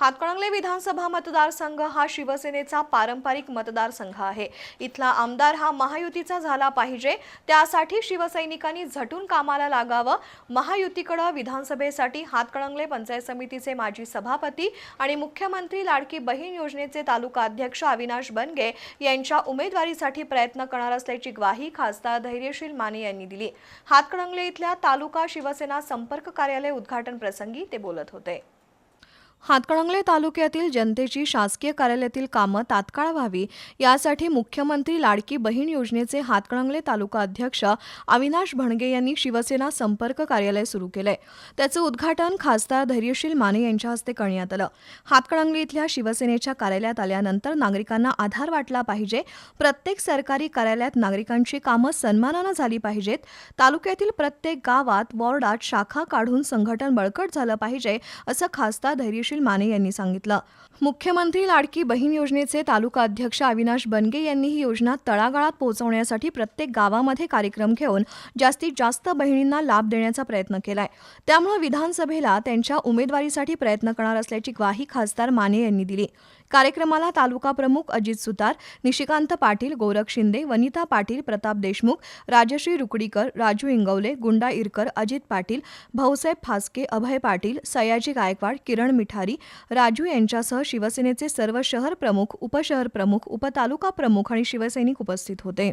हातकणंगले विधानसभा मतदारसंघ हा शिवसेनेचा पारंपरिक मतदारसंघ आहे. इथला आमदार हा महायुतीचा झाला पाहिजे. त्यासाठी शिवसैनिकांनी झटून कामाला लागावं. महायुतीकडं विधानसभेसाठी हातकणंगले पंचायत समितीचे माजी सभापती आणि मुख्यमंत्री लाडकी बहीण योजनेचे तालुका अध्यक्ष अविनाश बनगे यांच्या उमेदवारीसाठी प्रयत्न करणार असल्याची ग्वाही खासदार धैर्यशील माने यांनी दिली. हातकणंगले इथल्या तालुका शिवसेना संपर्क कार्यालय उद्घाटन प्रसंगी ते बोलत होते. हातकणंगले तालुक्यातील जनतेची शासकीय कार्यालयातील कामं तात्काळ व्हावी यासाठी मुख्यमंत्री लाडकी बहीण योजनेचे हातकणंगले तालुका अध्यक्ष अविनाश भणगे यांनी शिवसेना संपर्क कार्यालय सुरू केलंय. त्याचं उद्घाटन खासदार धैर्यशील माने यांच्या हस्ते करण्यात आलं. हातकणंगले इथल्या शिवसेनेच्या कार्यालयात आल्यानंतर नागरिकांना आधार वाटला पाहिजे. प्रत्येक सरकारी कार्यालयात नागरिकांची कामं सन्मानानं झाली पाहिजेत. तालुक्यातील प्रत्येक गावात वॉर्डात शाखा काढून संघटन बळकट झालं पाहिजे असं खासदार धैर्यशील माने यांनी सांगितलं. मुख्यमंत्री लाडकी बहीण योजनेचे तालुका अध्यक्ष अविनाश बनगे यांनी ही योजना तळागाळात पोहोचवण्यासाठी प्रत्येक गावामध्ये कार्यक्रम घेऊन जास्तीत जास्त बहिणींना लाभ देण्याचा प्रयत्न केलाय. त्यामुळे विधानसभेला त्यांच्या उमेदवारीसाठी प्रयत्न करणार असल्याची ग्वाही खासदार माने यांनी दिली. कार्यक्रमाला तालुका प्रमुख अजित सुतार निशिकांत पाटील गोरख शिंदे वनिता पाटील प्रताप देशमुख राजश्री रुकडीकर राजू इंगवले गुंडा इरकर अजित पाटील भाऊसाहेब फासके अभय पाटील सयाजी गायकवाड किरण मिठारी राजू यांच्यासह शिवसेनेचे सर्व शहर प्रमुख उपशहर प्रमुख उपतालुका प्रमुख आणि शिवसैनिक उपस्थित होते.